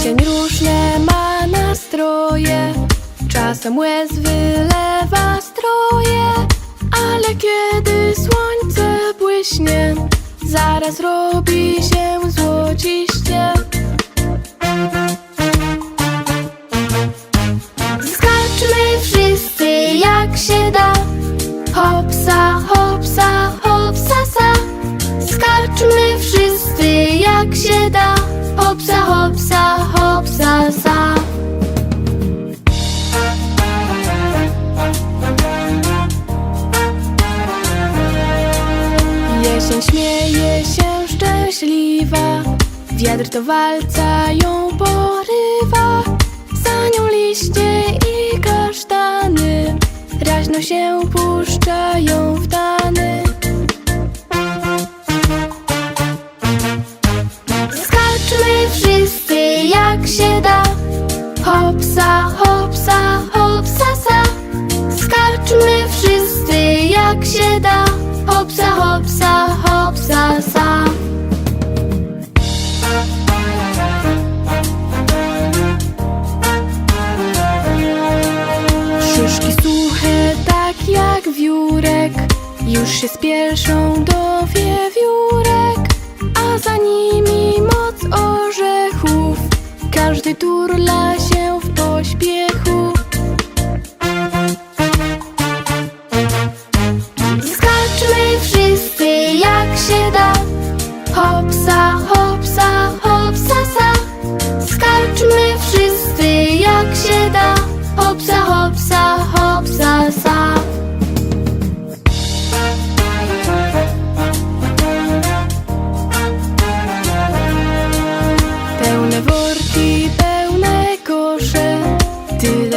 Jesień różne ma nastroje. Czasem łez wylewa stroje Ale kiedy słońce błyśnie Zaraz robi się złociście. Jesień śmieje się szczęśliwa. Wiatr do walca ją porywa. Za nią liście i kasztany. Raźno się puszczają w tany. Skaczmy wszyscy jak się da. Hopsa, hopsa, hopsa, sa. Skaczmy wszyscy jak się da. Hopsa, hopsa, Już się spieszą do wiewiórek A za nimi moc orzechów. Każdy turla się w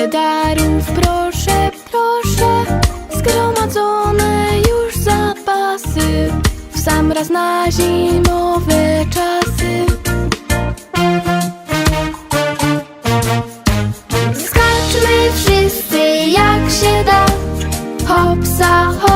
Darów, proszę, proszę Zgromadzone już zapasy. W sam raz na zimowe czasy. Skaczmy wszyscy jak się da. Hopsa, hopsa